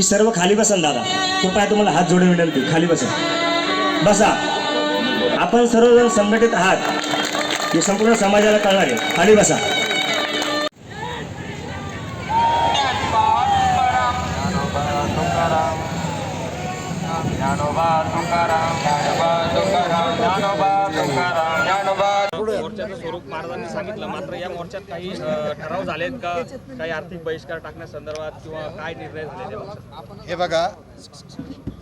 ही सर्व खाली बसाल दादा. कृपया तुम्हाला हात जोडून विनंती. खाली बसा. बसा. आपण सर्वजण संघटित आहात. हे संपूर्ण समाजाला कळणार आहे. खाली बसा. महाराजांनी सांगितलं. मात्र या मोर्चात काही ठराव ठराव झालेत का? काही आर्थिक बहिष्कार टाकण्यासंदर्भात किंवा काय निर्णय झाले हे बघा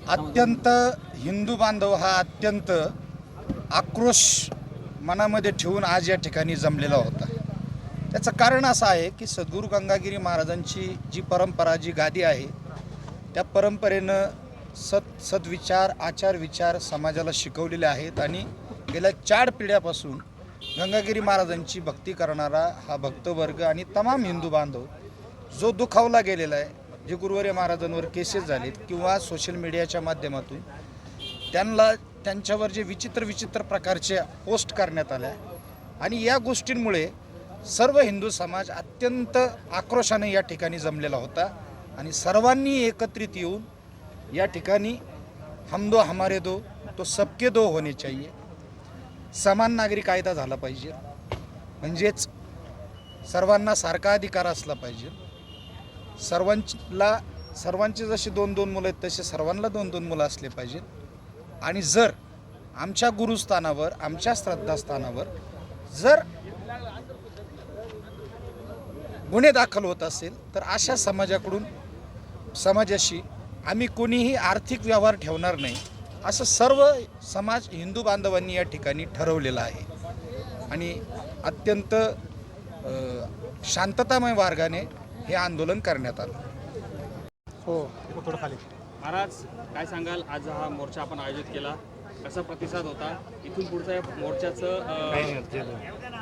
अत्यंत हिंदू बांधव हा अत्यंत आक्रोश मनामध्ये ठेवून आज या ठिकाणी जमलेला होता. त्याचं कारण असं आहे की सद्गुरू गंगागिरी महाराजांची जी परंपरा जी गादी आहे त्या परंपरेनं सत सद्विचार आचार विचार समाजाला शिकवलेले आहेत आणि गेल्या चार पिढ्यापासून गंगागिरी महाराजांची भक्ती करणारा हा भक्तवर्ग आणि तमाम हिंदू बांधव जो दुखावला गेलेला आहे जे गुरुवारी महाराजांवर केसेस झालेत किंवा सोशल मीडियाच्या माध्यमातून त्यांना त्यांच्यावर जे विचित्र विचित्र प्रकारच्या पोस्ट करण्यात आल्या. आणि या गोष्टींमुळे सर्व हिंदू समाज अत्यंत आक्रोशाने या ठिकाणी जमलेला होता आणि सर्वांनी एकत्रित येऊन या ठिकाणी हम दो हमारे दो तो सबके दो होणे चाहिए. समान नागरी कायदा झाला पाहिजे. म्हणजेच सर्वांना सारखा अधिकार असला पाहिजे. सर्वांला सर्वांचे जशी दोन दोन मुलं आहेत तसे सर्वांना दोन दोन मुलं असले पाहिजेत आणि जर आमच्या गुरुस्थानावर आमच्या श्रद्धास्थानावर जर गुन्हे दाखल होत असेल तर अशा समाजाकडून समाजाशी आम्ही कोणीही आर्थिक व्यवहार ठेवणार नाही. असं सर्व समाज हिंदू बांधवांनी या ठिकाणी ठरवलेलं आहे. आणि अत्यंत शांततामय मार्गाने हे आंदोलन करण्यात आलं. महाराज काय सांगाल? आज हा मोर्चा आपण आयोजित केला. कसा प्रतिसाद होता? इथून पुढचं या मोर्चाचं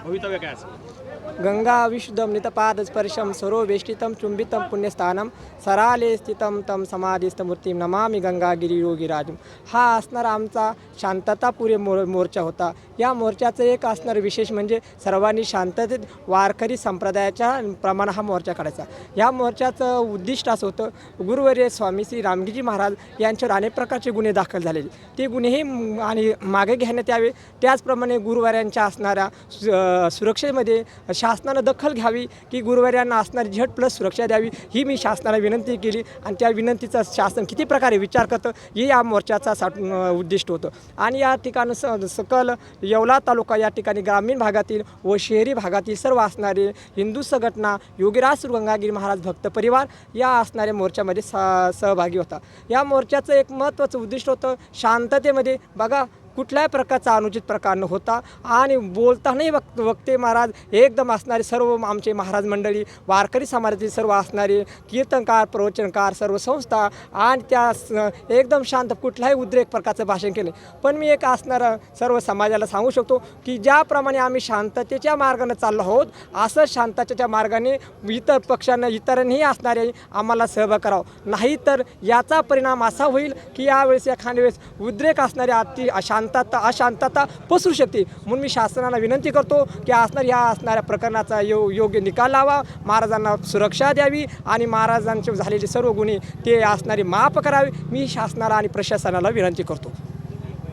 भवितव्य काय असेल? गंगा विशुद्धं नितपादस्पर्शं सरोवेष्टितं चुंबितं पुण्यस्थानं सराले स्थितं तं समाधिस्थमूर्तीं नमामि गंगागिरी योगीराजं हा असणारा आमचा शांततापुरे मोर मोर्चा होता। या मोर्चाचं एक असणारं विशेष म्हणजे सर्वांनी शांततेत वारकरी संप्रदायाच्या प्रमाणे हा मोर्चा काढायचा। या मोर्चाचं उद्दिष्ट असं होतं गुरुवर्य स्वामी श्री रामगिरी महाराज यांच्यावर अनेक प्रकारचे गुन्हे दाखल झालेले। ते गुन्हेही म- आणि मागे घेण्यात यावे. त्याचप्रमाणे गुरुवाऱ्यांच्या असणाऱ्या सु- सुरक्षेमध्ये शासनानं दखल घ्यावी की गुरुवाऱ्यांना असणारी झट प्लस सुरक्षा द्यावी ही मी शासनाला विनंती केली. आणि त्या विनंतीचा शासन किती प्रकारे विचार करतं हे या मोर्चाचा साठ उद्दिष्ट होतं. आणि या ठिकाणी स सकल येवला तालुका या ठिकाणी ग्रामीण भागातील व शहरी भागातील सर्व असणारे हिंदू संघटना योगीराज गंगागिरी महाराज भक्त परिवार या असणाऱ्या मोर्चामध्ये स सहभागी होता. या मोर्चाचं एक महत्त्वाचं उद्दिष्ट होतं शांततेमध्ये बघा कुठल्याही प्रकारचा अनुचित प्रकार न होता आणि बोलतानाही वक्त वक्ते महाराज एकदम असणारे सर्व आमचे महाराज मंडळी वारकरी समाजातील सर्व असणारे कीर्तनकार प्रवचनकार सर्व संस्था आणि त्या एकदम शांत कुठल्याही उद्रेक प्रकारचं भाषण केले पण मी एक असणारं सर्व समाजाला सांगू शकतो की ज्याप्रमाणे आम्ही शांततेच्या मार्गाने चाललो आहोत असं शांततेच्या मार्गाने इतर पक्षांना इतरांनीही असणारे आम्हाला सहभाग करावं. नाही तर याचा परिणाम असा होईल की यावेळेस एखाद्या वेळेस उद्रेक असणारे अति शांतता अशांतता पसरू शकते. म्हणून मी शासनाला विनंती करतो की असणार या असणाऱ्या प्रकरणाचा यो योग्य निकाल लावा. महाराजांना सुरक्षा द्यावी आणि महाराजांचे झालेले सर्व गुन्हे ते असणारे माफ करावे. मी शासनाला आणि प्रशासनाला विनंती करतो.